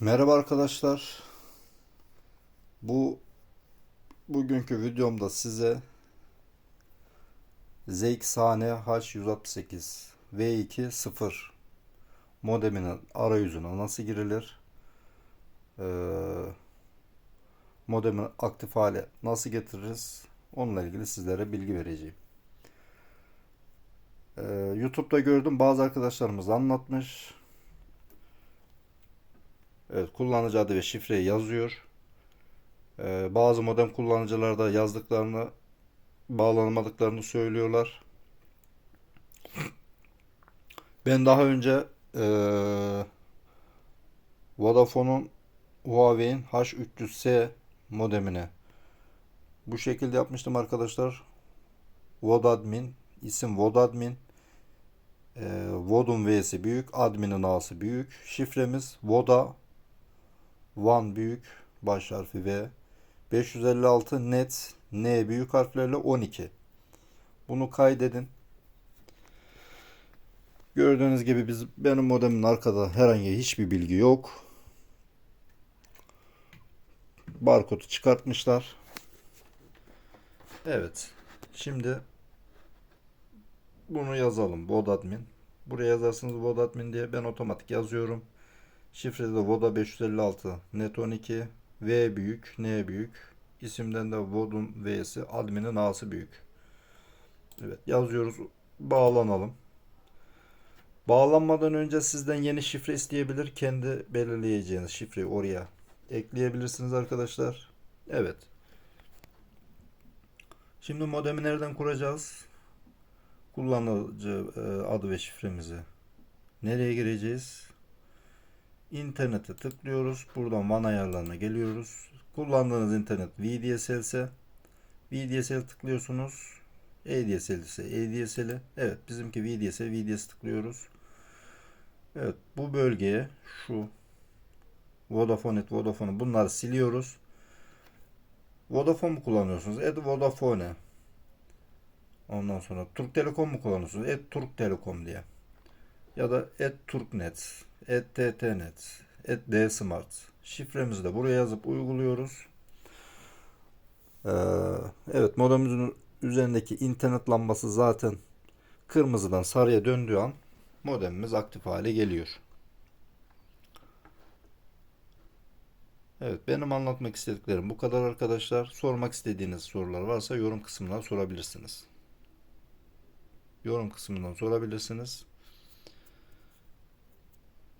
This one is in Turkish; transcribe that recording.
Merhaba arkadaşlar. Bu bugünkü videomda size ZX-Hane H168 V2 0 modeminin arayüzüne nasıl girilir? Ee, modemi aktif hale nasıl getiririz? Onunla ilgili sizlere bilgi vereceğim. Ee, YouTube'da gördüm bazı arkadaşlarımız anlatmış. Evet, kullanıcı adı ve şifreyi yazıyor. Ee, bazı modem kullanıcılar da yazdıklarını bağlanamadıklarını söylüyorlar. Ben daha önce eee Vodafone'un Huawei'in H300S modemine bu şekilde yapmıştım arkadaşlar. Vodadmin isim Vodadmin e, Vod'un V'si büyük, admin'in A'sı büyük. Şifremiz Voda Van büyük baş harfi V. 556 net N büyük harflerle 12. Bunu kaydedin. Gördüğünüz gibi biz benim modemin arkada herhangi hiçbir bilgi yok. Barkodu çıkartmışlar. Evet. Şimdi bunu yazalım. Vodadmin. Buraya yazarsınız Vodadmin diye ben otomatik yazıyorum. Şifrede de Voda 556 net 12 V büyük N büyük isimden de Vod'un V'si admin'in A'sı büyük. Evet yazıyoruz. Bağlanalım. Bağlanmadan önce sizden yeni şifre isteyebilir. Kendi belirleyeceğiniz şifreyi oraya ekleyebilirsiniz arkadaşlar. Evet. Şimdi modemi nereden kuracağız? Kullanıcı e, adı ve şifremizi nereye gireceğiz? İnternete tıklıyoruz. Buradan WAN ayarlarına geliyoruz. Kullandığınız internet VDSL ise VDSL tıklıyorsunuz. ADSL ise ADSL'i. Evet bizimki VDSL VDS tıklıyoruz. Evet bu bölgeye şu Vodafone, et, Vodafone bunları siliyoruz. Vodafone mu kullanıyorsunuz? Et Vodafone. Ondan sonra Türk Telekom mu kullanıyorsunuz? Et Türk Telekom diye. Ya da et Turknet, et TTNet, et D-Smart. Şifremizi de buraya yazıp uyguluyoruz. Ee, evet modemimizin üzerindeki internet lambası zaten kırmızıdan sarıya döndüğü an modemimiz aktif hale geliyor. Evet benim anlatmak istediklerim bu kadar arkadaşlar. Sormak istediğiniz sorular varsa yorum kısmından sorabilirsiniz. Yorum kısmından sorabilirsiniz.